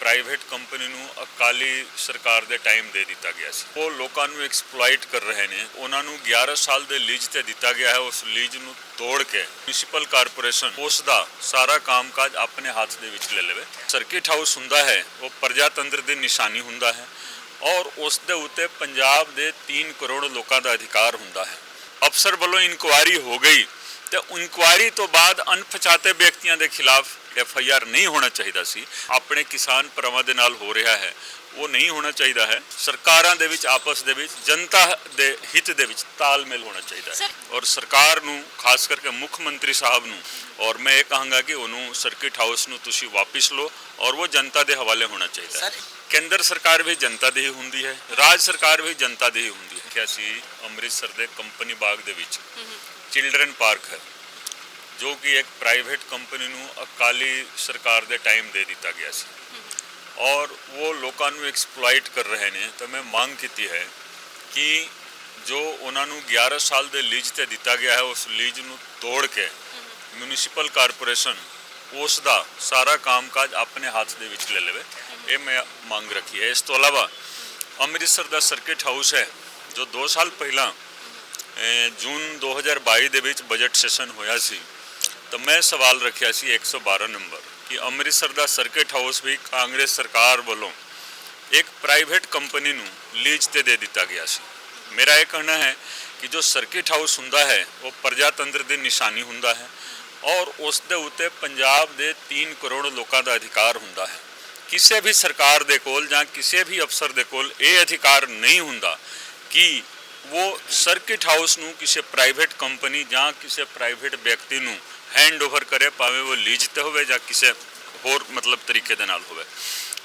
Private company ਨੂੰ ਅਕਾਲੀ ਸਰਕਾਰ ਦੇ ਟਾਈਮ ਦੇ ਦਿੱਤਾ ਗਿਆ ਸੀ। ਉਹ ਲੋਕਾਂ ਨੂੰ ਐਕਸਪਲੋਇਟ ਕਰ ਰਹੇ ਨੇ। ਉਹਨਾਂ ਨੂੰ 11 ਸਾਲ ਦੇ ਲੀਜ਼ ਤੇ ਦਿੱਤਾ ਗਿਆ ਹੈ। ਉਸ ਲੀਜ਼ ਨੂੰ ਤੋੜ ਕੇ ਮਿਊਨਿਸਪਲ ਕਾਰਪੋਰੇਸ਼ਨ ਉਸ ਦਾ ਸਾਰਾ ਕੰਮਕਾਜ ਆਪਣੇ ਹੱਥ ਦੇ ਵਿੱਚ ਲੈ ਲਵੇ। ਸਰਕਿਟ ਹਾਊਸ ਹੁੰਦਾ ਹੈ। ਉਹ ਪ੍ਰਜਾਤੰਤਰ ਦੀ ਨਿਸ਼ਾਨੀ ਹੁੰਦਾ ਹੈ। ਔਰ ਉਸ ਦੇ ਉੱਤੇ ਪੰਜਾਬ ਦੇ 3 ਕਰੋੜ ਲੋਕਾਂ ਦਾ ਅਧਿਕਾਰ ਹੁੰਦਾ ਹੈ। ਅਫਸਰ ਵੱਲੋਂ ਇਨਕੁਆਇਰੀ ਹੋ ਗਈ ਤੇ ਇਨਕੁਆਇਰੀ ਤੋਂ ਬਾਅਦ ਅਣਪਛਾਤੇ ਵਿਅਕਤੀਆਂ ਦੇ ਖਿਲਾਫ ਐਫ ਆਈ ਆਰ ਨਹੀਂ ਹੋਣਾ ਚਾਹੀਦਾ ਸੀ ਆਪਣੇ ਕਿਸਾਨ ਭਰਾਵਾਂ ਦੇ ਨਾਲ ਹੋ ਰਿਹਾ ਹੈ ਉਹ ਨਹੀਂ ਹੋਣਾ ਚਾਹੀਦਾ ਹੈ। ਸਰਕਾਰਾਂ ਦੇ ਵਿੱਚ ਆਪਸ ਦੇ ਵਿੱਚ ਜਨਤਾ ਦੇ ਹਿੱਤ ਦੇ ਵਿੱਚ ਤਾਲਮੇਲ ਹੋਣਾ ਚਾਹੀਦਾ ਹੈ। ਔਰ ਸਰਕਾਰ ਨੂੰ ਖਾਸ ਕਰਕੇ ਮੁੱਖ ਮੰਤਰੀ ਸਾਹਿਬ ਨੂੰ ਔਰ ਮੈਂ ਇਹ ਕਹਾਂਗਾ ਕਿ ਉਹਨੂੰ ਸਰਕਿਟ ਹਾਊਸ ਨੂੰ ਤੁਸੀਂ ਵਾਪਿਸ ਲਓ ਔਰ ਉਹ ਜਨਤਾ ਦੇ ਹਵਾਲੇ ਹੋਣਾ ਚਾਹੀਦਾ ਹੈ। ਕੇਂਦਰ ਸਰਕਾਰ ਵੀ ਜਨਤਾ ਦੀ ਹੀ ਹੁੰਦੀ ਹੈ ਰਾਜ ਸਰਕਾਰ ਵੀ ਜਨਤਾ ਦੀ ਹੀ ਹੁੰਦੀ ਹੈ। ਕਿ ਅਸੀਂ ਅੰਮ੍ਰਿਤਸਰ ਦੇ ਕੰਪਨੀ ਬਾਗ ਦੇ ਵਿੱਚ ਚਿਲਡਰਨ ਪਾਰਕ ਹੈ। ਜੋ ਕਿ ਇੱਕ ਪ੍ਰਾਈਵੇਟ ਕੰਪਨੀ ਨੂੰ ਅਕਾਲੀ ਸਰਕਾਰ ਦੇ ਟਾਈਮ ਦੇ ਦਿੱਤਾ ਗਿਆ ਸੀ। ਔਰ ਉਹ ਲੋਕਾਂ ਨੂੰ ਐਕਸਪਲੋਇਟ ਕਰ ਰਹੇ ਨੇ ਤਾਂ ਮੈਂ ਮੰਗ ਕੀਤੀ ਹੈ ਕਿ ਜੋ ਉਹਨਾਂ ਨੂੰ 11 ਸਾਲ ਦੇ ਲੀਜ਼ ਤੇ ਦਿੱਤਾ ਗਿਆ ਹੈ ਉਸ ਲੀਜ਼ ਨੂੰ ਤੋੜ ਕੇ ਮਿਊਨਿਸਪਲ ਕਾਰਪੋਰੇਸ਼ਨ ਉਸ ਦਾ ਸਾਰਾ ਕੰਮਕਾਜ ਆਪਣੇ ਹੱਥ ਦੇ ਵਿੱਚ ਲੈ ਲਵੇ ਇਹ ਮੈਂ ਮੰਗ ਰੱਖੀ ਹੈ। ਇਸ ਤੋਂ ਇਲਾਵਾ ਅੰਮ੍ਰਿਤਸਰ ਦਾ ਸਰਕਿਟ ਹਾਊਸ ਹੈ ਜੋ 2 ਸਾਲ ਪਹਿਲਾਂ ਅਹ, ਜੂਨ 2022 ਦੇ ਵਿੱਚ ਬਜਟ ਸੈਸ਼ਨ ਹੋਇਆ ਸੀ ਤਾਂ ਮੈਂ ਸਵਾਲ ਰੱਖਿਆ ਸੀ 112 ਨੰਬਰ ਕਿ ਅੰਮ੍ਰਿਤਸਰ ਦਾ ਸਰਕਿਟ ਹਾਊਸ ਵੀ ਕਾਂਗਰਸ ਸਰਕਾਰ ਵੱਲੋਂ ਇੱਕ ਪ੍ਰਾਈਵੇਟ ਕੰਪਨੀ ਨੂੰ ਲੀਜ਼ ਤੇ ਦੇ ਦਿੱਤਾ ਗਿਆ ਸੀ। ਮੇਰਾ ਇਹ ਕਹਿਣਾ ਹੈ ਕਿ ਜੋ ਸਰਕਿਟ ਹਾਊਸ ਹੁੰਦਾ ਹੈ, ਉਹ ਪ੍ਰਜਾਤੰਤਰ ਦੀ ਨਿਸ਼ਾਨੀ ਹੁੰਦਾ ਹੈ ਔਰ ਉਸ ਦੇ ਉੱਤੇ ਪੰਜਾਬ ਦੇ 3 ਕਰੋੜ ਲੋਕਾਂ ਦਾ ਅਧਿਕਾਰ ਹੁੰਦਾ ਹੈ। ਕਿਸੇ ਵੀ ਸਰਕਾਰ ਦੇ ਕੋਲ ਜਾਂ ਕਿਸੇ ਵੀ ਅਫਸਰ ਦੇ ਕੋਲ ਇਹ ਅਧਿਕਾਰ ਨਹੀਂ ਹੁੰਦਾ ਕਿ ਉਹ ਸਰਕਿਟ ਹਾਊਸ ਨੂੰ ਕਿਸੇ ਪ੍ਰਾਈਵੇਟ ਕੰਪਨੀ ਜਾਂ ਕਿਸੇ ਪ੍ਰਾਈਵੇਟ ਵਿਅਕਤੀ ਨੂੰ ਹੈਂਡ ਓਵਰ ਕਰੇ, ਭਾਵੇਂ ਉਹ ਲੀਜ਼ ਤੇ ਹੋਵੇ ਜਾਂ ਕਿਸੇ ਹੋਰ ਮਤਲਬ ਤਰੀਕੇ ਦੇ ਨਾਲ ਹੋਵੇ।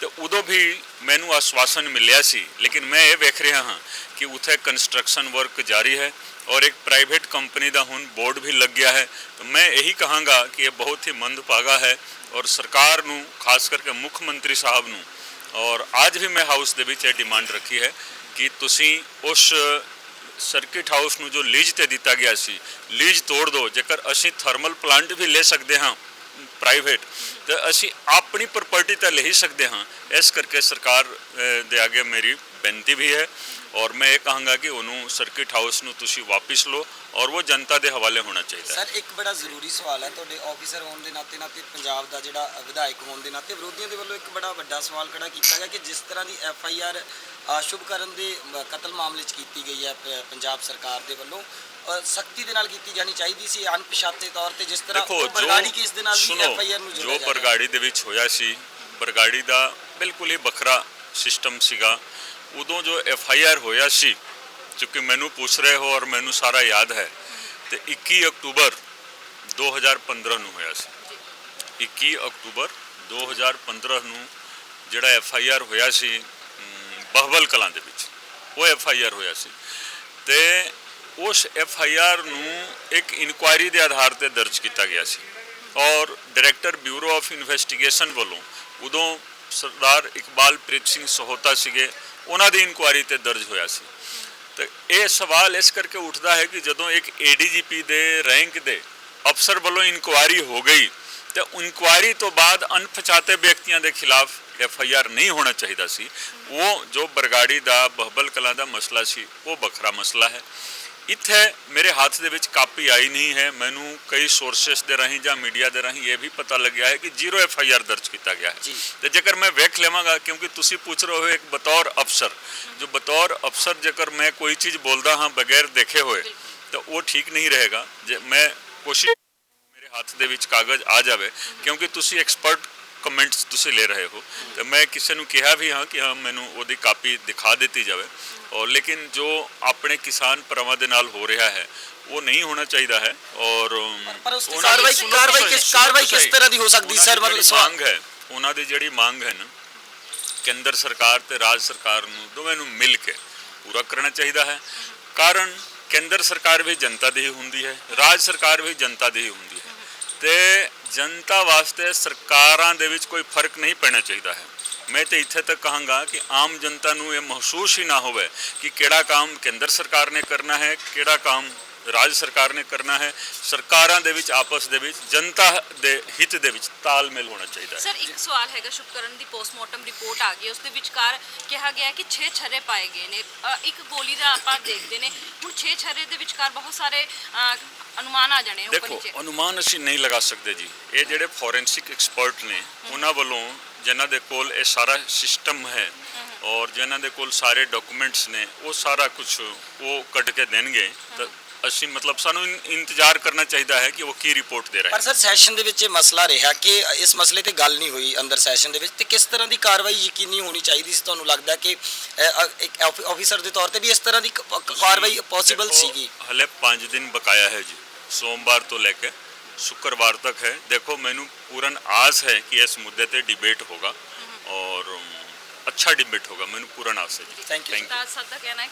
ਤੇ ਉਦੋਂ ਵੀ ਮੈਨੂੰ ਆਸ਼ਵਾਸਨ ਮਿਲਿਆ ਸੀ, ਲੇਕਿਨ ਮੈਂ ਇਹ ਵੇਖ ਰਿਹਾ ਹਾਂ ਕਿ ਉਥੇ ਕੰਸਟਰਕਸ਼ਨ ਵਰਕ ਜਾਰੀ ਹੈ ਔਰ ਇੱਕ ਪ੍ਰਾਈਵੇਟ ਕੰਪਨੀ ਦਾ ਹੁਣ ਬੋਰਡ ਵੀ ਲੱਗ ਗਿਆ ਹੈ। ਮੈਂ ਇਹੀ ਕਹਾਂਗਾ ਕਿ ਇਹ ਬਹੁਤ ਹੀ ਮੰਦਭਾਗਾ ਹੈ ਔਰ ਸਰਕਾਰ ਨੂੰ, ਖਾਸ ਕਰਕੇ ਮੁੱਖ ਮੰਤਰੀ ਸਾਹਿਬ ਨੂੰ ਔਰ ਅੱਜ ਵੀ ਮੈਂ ਹਾਊਸ ਦੇ ਵਿੱਚ ਇਹ ਡਿਮਾਂਡ ਰੱਖੀ ਹੈ ਕਿ ਤੁਸੀਂ ਉਸ ਸਰਕਿਟ ਹਾਊਸ ਨੂੰ ਜੋ ਲੀਜ਼ ਤੇ ਦਿੱਤਾ ਗਿਆ ਸੀ ਲੀਜ਼ ਤੋੜ ਦਿਓ। ਜੇਕਰ ਅਸੀਂ ਥਰਮਲ ਪਲਾਂਟ ਵੀ ਲੈ ਸਕਦੇ ਹਾਂ ਪ੍ਰਾਈਵੇਟ ਤੇ ਅਸੀਂ ਆਪਣੀ ਪ੍ਰਾਪਰਟੀ ਤਾਂ ਲੈ ਹੀ ਸਕਦੇ ਹਾਂ। ਇਸ ਕਰਕੇ ਸਰਕਾਰ ਅਹ, ਦੇ ਅੱਗੇ ਮੇਰੀ ਬੇਨਤੀ ਵੀ ਹੈ ਔਰ ਮੈਂ ਇਹ ਕਹਾਂਗਾ ਕਿ ਉਹਨੂੰ ਸਰਕਿਟ ਹਾਊਸ ਨੂੰ ਤੁਸੀਂ ਵਾਪਿਸ ਲਓ ਔਰ ਉਹ ਜਨਤਾ ਦੇ ਹਵਾਲੇ ਹੋਣਾ ਚਾਹੀਦਾ ਹੈ ਸਰ ਇੱਕ ਬੜਾ ਜ਼ਰੂਰੀ ਸਵਾਲ ਹੈ ਤੁਹਾਡੇ ਆਫੀਸਰ ਹੋਣ ਦੇ ਨਾਤੇ ਨਾਤੇ ਪੰਜਾਬ ਦਾ ਜਿਹੜਾ ਵਿਧਾਇਕ ਹੋਣ ਦੇ ਨਾਤੇ ਵਿਰੋਧੀਆਂ ਦੇ ਵੱਲੋਂ ਇੱਕ ਬੜਾ ਵੱਡਾ ਸਵਾਲ ਖੜਾ ਕੀਤਾ ਗਿਆ ਕਿ ਜਿਸ ਤਰ੍ਹਾਂ ਦੀ ਐਫ ਆਈ ਆਰ ਸ਼ੁਭਕਰਨ ਦੇ ਕਤਲ ਮਾਮਲੇ 'ਚ ਕੀਤੀ ਗਈ ਹੈ ਪੰਜਾਬ ਸਰਕਾਰ ਦੇ ਵੱਲੋਂ ਸਖਤੀ ਦੇ ਨਾਲ ਕੀਤੀ ਜਾਣੀ ਚਾਹੀਦੀ ਸੀ ਅਣਪਛਾਤੇ ਤੌਰ ਤੇ ਜਿਸ ਤਰ੍ਹਾਂ ਬਰਗਾੜੀ ਕੇਸ ਦੇ ਨਾਲ ਵੀ ਐਫ ਆਈ ਆਰ ਨੂੰ ਜੋ। ਬਰਗਾੜੀ ਦੇ ਵਿੱਚ ਹੋਇਆ ਸੀ ਬਰਗਾੜੀ ਦਾ ਬਿਲਕੁਲ ਹੀ ਵੱਖਰਾ ਸਿਸਟਮ ਸੀਗਾ ਉਦੋਂ ਜੋ ਐਫ ਆਈ ਆਰ ਹੋਇਆ ਸੀ ਕਿਉਂਕਿ ਮੈਨੂੰ ਪੁੱਛ ਰਹੇ ਹੋ ਔਰ ਮੈਨੂੰ ਸਾਰਾ ਯਾਦ ਹੈ, ਤੇ 21 ਅਕਤੂਬਰ 2015 ਨੂੰ ਹੋਇਆ ਸੀ। 21 ਅਕਤੂਬਰ 2015 ਨੂੰ ਜਿਹੜਾ ਐਫ ਆਈ ਆਰ ਹੋਇਆ ਸੀ ਬਹਵਲ ਕਲਾਂ ਦੇ ਵਿੱਚ, ਉਹ ਐਫ ਆਈ ਆਰ ਹੋਇਆ ਸੀ। ਤੇ ਉਸ ਐਫ ਆਈ ਆਰ ਨੂੰ ਇੱਕ ਇਨਕੁਆਇਰੀ ਦੇ ਆਧਾਰ ਤੇ ਦਰਜ ਕੀਤਾ ਗਿਆ ਸੀ ਔਰ ਡਾਇਰੈਕਟਰ ਬਿਊਰੋ ਆਫ ਇਨਵੈਸਟੀਗੇਸ਼ਨ ਵੱਲੋਂ ਉਦੋਂ ਸਰਦਾਰ ਇਕਬਾਲ ਪ੍ਰੀਤ ਸਿੰਘ ਸਹੋਤਾ ਸੀਗੇ ਉਹਨਾਂ ਦੀ ਇਨਕੁਆਇਰੀ ਤੇ ਦਰਜ ਹੋਇਆ ਸੀ। ਤੇ ਇਹ ਸਵਾਲ ਇਸ ਕਰਕੇ ਉੱਠਦਾ ਹੈ ਕਿ ਜਦੋਂ ਇੱਕ ਏਡੀਜੀਪੀ ਦੇ ਰੈਂਕ ਦੇ ਅਫਸਰ ਵੱਲੋਂ ਇਨਕੁਆਇਰੀ ਹੋ ਗਈ, ਤੇ ਇਨਕੁਆਇਰੀ ਤੋਂ ਬਾਅਦ ਅਣਪਛਾਤੇ ਵਿਅਕਤੀਆਂ ਦੇ ਖਿਲਾਫ ਐਫ ਆਈ ਆਰ ਨਹੀਂ ਹੋਣਾ ਚਾਹੀਦਾ ਸੀ। ਉਹ ਜੋ ਬਰਗਾੜੀ ਦਾ, ਬਹਬਲ ਕਲਾਂ ਦਾ ਮਸਲਾ ਸੀ, ਉਹ ਵੱਖਰਾ ਮਸਲਾ ਹੈ। ਇੱਥੇ ਮੇਰੇ ਹੱਥ ਦੇ ਵਿੱਚ ਕਾਪੀ ਆਈ ਨਹੀਂ ਹੈ। ਮੈਨੂੰ ਕਈ ਸੋਰਸਸ ਦੇ ਰਾਹੀਂ ਜਾਂ ਮੀਡੀਆ ਦੇ ਰਾਹੀਂ ਇਹ ਵੀ ਪਤਾ ਲੱਗਿਆ ਹੈ ਕਿ ਜ਼ੀਰੋ ਐਫ ਆਈ ਆਰ ਦਰਜ ਕੀਤਾ ਗਿਆ ਹੈ। ਤੇ ਜੇਕਰ ਮੈਂ ਵੇਖ ਲਵਾਂਗਾ ਕਿਉਂਕਿ ਤੁਸੀਂ ਪੁੱਛ ਰਹੇ ਹੋ ਇੱਕ ਬਤੌਰ ਅਫਸਰ ਜੋ ਬਤੌਰ ਅਫਸਰ ਜੇਕਰ ਮੈਂ ਕੋਈ ਚੀਜ਼ ਬੋਲਦਾ ਹਾਂ ਬਗੈਰ ਦੇਖੇ ਹੋਏ ਤਾਂ ਉਹ ਠੀਕ ਨਹੀਂ ਰਹੇਗਾ। ਜੇ ਮੈਂ ਕੋਸ਼ਿਸ਼ ਮੇਰੇ ਹੱਥ ਦੇ ਵਿੱਚ ਕਾਗਜ਼ ਆ ਜਾਵੇ ਕਿਉਂਕਿ ਤੁਸੀਂ ਐਕਸਪਰਟ ਕਮੈਂਟਸ ਤੁਸੀਂ ਲੈ ਰਹੇ ਹੋ। ਤੇ ਮੈਂ ਕਿਸੇ ਨੂੰ ਕਿਹਾ ਵੀ ਹਾਂ ਕਿ ਹਾਂ ਮੈਨੂੰ ਉਹਦੀ ਕਾਪੀ ਦਿਖਾ ਦਿੱਤੀ ਜਾਵੇ। ਔਰ ਲੇਕਿਨ ਜੋ ਆਪਣੇ ਕਿਸਾਨ ਭਰਾਵਾਂ ਦੇ ਨਾਲ ਹੋ ਰਿਹਾ ਹੈ ਉਹ ਨਹੀਂ ਹੋਣਾ ਚਾਹੀਦਾ ਹੈ। ਔਰ ਕਾਰਵਾਈ ਕਾਰਵਾਈ ਕਿਸ ਕਾਰਵਾਈ ਕਿਸ। ਤਰ੍ਹਾਂ ਦੀ ਹੋ ਸਕਦੀ? ਸਰ ਮਤਲਬ ਮੰਗ ਹੈ ਉਹਨਾਂ ਦੀ ਜਿਹੜੀ ਮੰਗ ਹੈ ਨਾ ਕੇਂਦਰ ਸਰਕਾਰ ਤੇ ਰਾਜ ਸਰਕਾਰ ਨੂੰ ਦੋਵੇਂ ਨੂੰ ਮਿਲ ਕੇ ਪੂਰਾ ਕਰਨਾ ਚਾਹੀਦਾ ਹੈ। ਕਾਰਨ ਕੇਂਦਰ ਸਰਕਾਰ ਵੀ ਜਨਤਾ ਦੀ ਹੀ ਹੁੰਦੀ ਹੈ ਰਾਜ ਸਰਕਾਰ ਵੀ ਜਨਤਾ ਦੀ ਹੀ ਹੁੰਦੀ ਹੈ। ਤੇ ਜਨਤਾ ਵਾਸਤੇ ਸਰਕਾਰਾਂ ਦੇ ਵਿੱਚ ਕੋਈ ਫ਼ਰਕ ਨਹੀਂ ਪੈਣਾ ਚਾਹੀਦਾ ਹੈ। ਮੈਂ ਤੇ ਇੱਥੇ ਤੱਕ ਕਹਾਂਗਾ ਕਿ ਆਮ ਜਨਤਾ ਨੂੰ ਇਹ ਮਹਿਸੂਸ ਹੀ ਨਾ ਹੋਵੇ ਕਿ ਕਿਹੜਾ ਕੰਮ ਕੇਂਦਰ ਸਰਕਾਰ ਨੇ ਕਰਨਾ ਹੈ, ਕਿਹੜਾ ਕੰਮ ਰਾਜ ਸਰਕਾਰ ਨੇ ਕਰਨਾ ਹੈ ਸਰਕਾਰਾਂ ਦੇ ਵਿੱਚ ਆਪਸ ਦੇ ਵਿੱਚ ਜਨਤਾ ਦੇ ਹਿੱਤ ਦੇ ਵਿੱਚ ਤਾਲਮੇਲ ਹੋਣਾ ਚਾਹੀਦਾ ਹੈ। ਸਰ ਇੱਕ ਸਵਾਲ ਹੈਗਾ ਸ਼ੁਭਕਰਨ ਦੀ ਪੋਸਟਮਾਰਟਮ ਰਿਪੋਰਟ ਆ ਗਈ। ਉਸ ਦੇ ਵਿਚਕਾਰ ਕਿਹਾ ਗਿਆ ਕਿ 6 ਛਰੇ ਪਾਏ ਗਏ ਨੇ। ਇੱਕ ਗੋਲੀ ਦਾ ਆਪਾਂ ਦੇਖਦੇ ਨੇ ਹੁਣ 6 ਛਰੇ ਦੇ ਵਿਚਕਾਰ ਬਹੁਤ ਸਾਰੇ ਅਨੁਮਾਨ ਆ ਜਾਣੇ ਉੱਪਰ ਦੇਖੋ ਅਨੁਮਾਨ ਅਸੀਂ ਨਹੀਂ ਲਗਾ ਸਕਦੇ ਜੀ। ਇਹ ਜਿਹੜੇ ਫੋਰੈਂਸਿਕ ਐਕਸਪਰਟ ਨੇ ਉਹਨਾਂ ਵੱਲੋਂ ਜਿਨ੍ਹਾਂ ਦੇ ਕੋਲ ਇਹ ਸਾਰਾ ਸਿਸਟਮ ਹੈ ਔਰ ਜਿਨ੍ਹਾਂ ਦੇ ਕੋਲ ਸਾਰੇ ਡਾਕੂਮੈਂਟਸ ਨੇ ਉਹ ਸਾਰਾ ਕੁਝ ਉਹ ਕੱਢ ਕੇ ਦੇਣਗੇ ਤਾਂ ਅਸੀਂ ਮਤਲਬ ਸਾਨੂੰ ਇਨ- ਇੰਤਜ਼ਾਰ ਕਰਨਾ ਚਾਹੀਦਾ ਹੈ ਕਿ ਉਹ ਕੀ ਰਿਪੋਰਟ ਦੇ ਰਹੇ ਪਰ ਸਰ ਸੈਸ਼ਨ ਦੇ ਵਿੱਚ ਇਹ ਮਸਲਾ ਰਿਹਾ ਕਿ ਇਸ ਮਸਲੇ ਤੇ ਗੱਲ ਨਹੀਂ ਹੋਈ ਅੰਦਰ ਸੈਸ਼ਨ ਦੇ ਵਿੱਚ ਤੇ ਕਿਸ ਤਰ੍ਹਾਂ ਦੀ ਕਾਰਵਾਈ ਯਕੀਨੀ ਹੋਣੀ ਚਾਹੀਦੀ ਸੀ ਤੁਹਾਨੂੰ ਲੱਗਦਾ ਕਿ ਅ, ਅ, ਇੱਕ ਆਫੀਸਰ ਦੇ ਤੌਰ ਤੇ ਵੀ ਇਸ ਤਰ੍ਹਾਂ ਦੀ ਕ- ਕ- ਕਾਰਵਾਈ ਪੋਸੀਬਲ ਦੇਖੋ, ਸੀਗੀ ਹਲੇ 5 ਦਿਨ ਬਕਾਇਆ ਹੈ ਜੀ ਸੋਮਵਾਰ ਤੋਂ ਲੈ ਕੇ शुक्रवार तक है देखो मैंने पूरन आस है कि इस मुद्दे पे डिबेट होगा और अम, अच्छा डिबेट होगा मैंने पूरन आस है जी Thank you. Thank you. ਤਾਂ ਸਰ ਦਾ ਕਹਿਣਾ